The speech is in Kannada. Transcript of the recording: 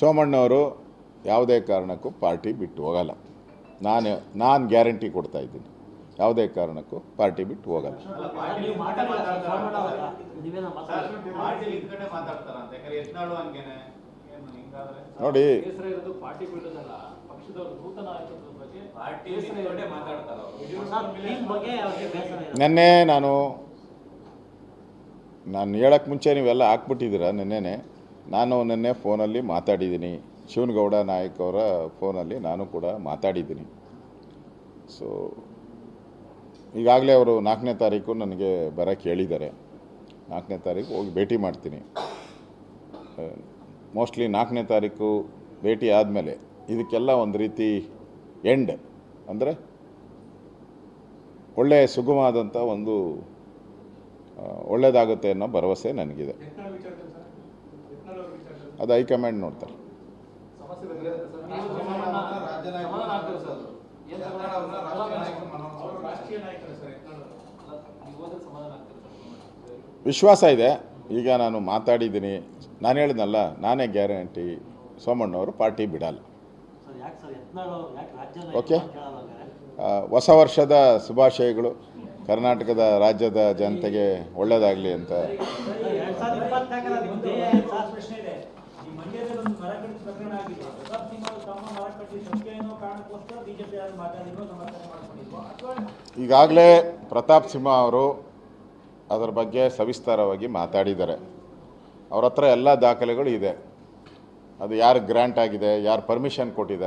ಸೋಮಣ್ಣವರು ಯಾವುದೇ ಕಾರಣಕ್ಕೂ ಪಾರ್ಟಿ ಬಿಟ್ಟು ಹೋಗಲ್ಲ. ನಾನು ನಾನು ಗ್ಯಾರಂಟಿ ಕೊಡ್ತಾ ಇದ್ದೀನಿ. ಯಾವುದೇ ಕಾರಣಕ್ಕೂ ಪಾರ್ಟಿ ಬಿಟ್ಟು ಹೋಗಲ್ಲ. ನೋಡಿ. ನಿನ್ನೆ ನಾನು ನಾನು ಹೇಳಕ್ಕೆ ಮುಂಚೆ ನೀವೆಲ್ಲ ಹಾಕ್ಬಿಟ್ಟಿದ್ದೀರಾ? ನಿನ್ನೆನೆ. ನಾನು ನಿನ್ನೆ ಫೋನಲ್ಲಿ ಮಾತಾಡಿದ್ದೀನಿ. ಶಿವನಗೌಡ ನಾಯಕ್ ಅವರ ಫೋನಲ್ಲಿ ನಾನು ಕೂಡ ಮಾತಾಡಿದ್ದೀನಿ. ಸೊ ಈಗಾಗಲೇ ಅವರು ನಾಲ್ಕನೇ ತಾರೀಕು ನನಗೆ ಬರೋಕ್ಕೆ ಹೇಳಿದ್ದಾರೆ ನಾಲ್ಕನೇ ತಾರೀಕು ಹೋಗಿ ಭೇಟಿ ಮಾಡ್ತೀನಿ. ಮೋಸ್ಟ್ಲಿ ನಾಲ್ಕನೇ ತಾರೀಕು ಭೇಟಿ ಆದಮೇಲೆ ಇದಕ್ಕೆಲ್ಲ ಒಂದು ರೀತಿ ಎಂಡ್ ಅಂದರೆ ಒಳ್ಳೆಯ ಸುಗಮವಾದಂಥ ಒಂದು ಒಳ್ಳೆಯದಾಗುತ್ತೆ ಅನ್ನೋ ಭರವಸೆ ನನಗಿದೆ. ಅದು ಹೈಕಮಾಂಡ್ ನೋಡ್ತಾರೆ? ವಿಶ್ವಾಸ ಇದೆ. ಈಗ ನಾನು ಮಾತಾಡಿದ್ದೀನಿ. ನಾನು ಹೇಳಿದ್ನಲ್ಲ, ನಾನೇ ಗ್ಯಾರಂಟಿ. ಸೋಮಣ್ಣವರು ಪಾರ್ಟಿ ಬಿಡಲ್ಲ. ಓಕೆ. ಹೊಸ ವರ್ಷದ ಶುಭಾಶಯಗಳು. ಕರ್ನಾಟಕದ ರಾಜ್ಯದ ಜನತೆಗೆ ಒಳ್ಳೆಯದಾಗಲಿ ಅಂತ. ಮಂಡ್ಯದಲ್ಲಿ ಮರ ಕಡಿತ ಪ್ರಕರಣ ಆಗಿದೆ ಪ್ರತಾಪ್ ಸಿಂಹ ಅವರು ತಮ್ಮ ಮರ ಕಟ್ಟಿ ಸಂಖ್ಯೆ ಏನೋ ಕಾರಣಕ್ಕೋಸ್ಕರ ಬಿಜೆಪಿ ಯಾರು ಮಾತಾಡಿದ್ರು ಸಮರ್ಥನೆ ಮಾಡ್ಕೊಂಡಿದ್ರು ಅಥವಾ ಈಗಾಗಲೇ ಪ್ರತಾಪ್ ಸಿಂಹ ಅವರು ಅದರ ಬಗ್ಗೆ ಸವಿಸ್ತಾರವಾಗಿ ಮಾತಾಡಿದ್ದಾರೆ. ಅವ್ರ ಹತ್ರ ಎಲ್ಲ ದಾಖಲೆಗಳು ಇದೆ. ಅದು ಯಾರು ಗ್ರ್ಯಾಂಟ್ ಆಗಿದೆ, ಯಾರು ಪರ್ಮಿಷನ್ ಕೊಟ್ಟಿದ್ದಾರೆ.